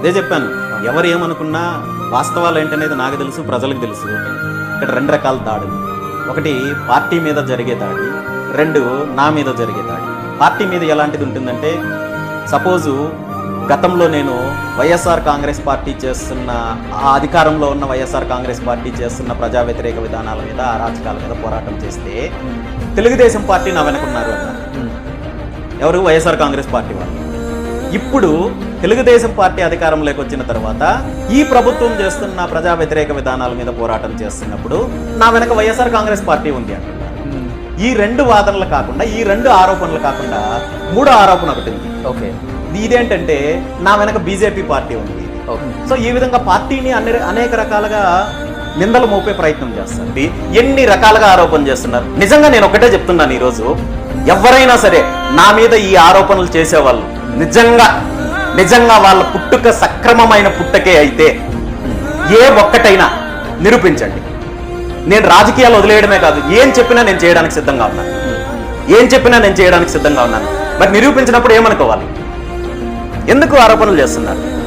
అదే చెప్పాను. ఎవరు ఏమనుకున్నా వాస్తవాలు ఏంటనేది నాకు తెలుసు ప్రజలకు తెలుసు. ఇక్కడ రెండు రకాల దాడులు. ఒకటి పార్టీ మీద జరిగే దాడి రెండు నా మీద జరిగే దాడి. పార్టీ మీద ఎలాంటిది ఉంటుందంటే సపోజు గతంలో నేను వైఎస్ఆర్ కాంగ్రెస్ పార్టీ చేస్తున్న ఆ అధికారంలో ఉన్న వైఎస్ఆర్ కాంగ్రెస్ పార్టీ చేస్తున్న ప్రజా వ్యతిరేక విధానాల మీద అరాచకాల మీద పోరాటం చేస్తే తెలుగుదేశం పార్టీ నా వెనకున్నారు అన్నారు. ఎవరు? వైఎస్ఆర్ కాంగ్రెస్ పార్టీ వాళ్ళు. ఇప్పుడు తెలుగుదేశం పార్టీ అధికారంలోకి వచ్చిన తర్వాత ఈ ప్రభుత్వం చేస్తున్న ప్రజా వ్యతిరేక విధానాల మీద పోరాటం చేస్తున్నప్పుడు నా వెనక వైఎస్ఆర్ కాంగ్రెస్ పార్టీ ఉంది అంటున్నారు. ఈ రెండు వాదనలు కాకుండా ఈ రెండు ఆరోపణలు కాకుండా మూడో ఆరోపణ ఒకటి ఉంది. ఓకే. ఇదేంటంటే నా వెనక బీజేపీ పార్టీ ఉంది ఓకే. సో ఈ విధంగా పార్టీని అన్ని అనేక రకాలుగా నిందలు మోపే ప్రయత్నం చేస్తారు ఎన్ని రకాలుగా ఆరోపణ చేస్తున్నారు. నిజంగా నేను ఒకటే చెప్తున్నాను ఈరోజు. ఎవరైనా సరే నా మీద ఈ ఆరోపణలు చేసేవాళ్ళు నిజంగా నిజంగా వాళ్ళ పుట్టుక సక్రమమైన పుట్టకే అయితే ఏ ఒక్కటైనా నిరూపించండి. నేను రాజకీయాలు వదిలేయడమే కాదు ఏం చెప్పినా నేను చేయడానికి సిద్ధంగా ఉన్నాను. ఏం చెప్పినా నేను చేయడానికి సిద్ధంగా ఉన్నాను. మరి నిరూపించినప్పుడు ఏమనుకోవాలి? ఎందుకు ఆరోపణలు చేస్తున్నారు?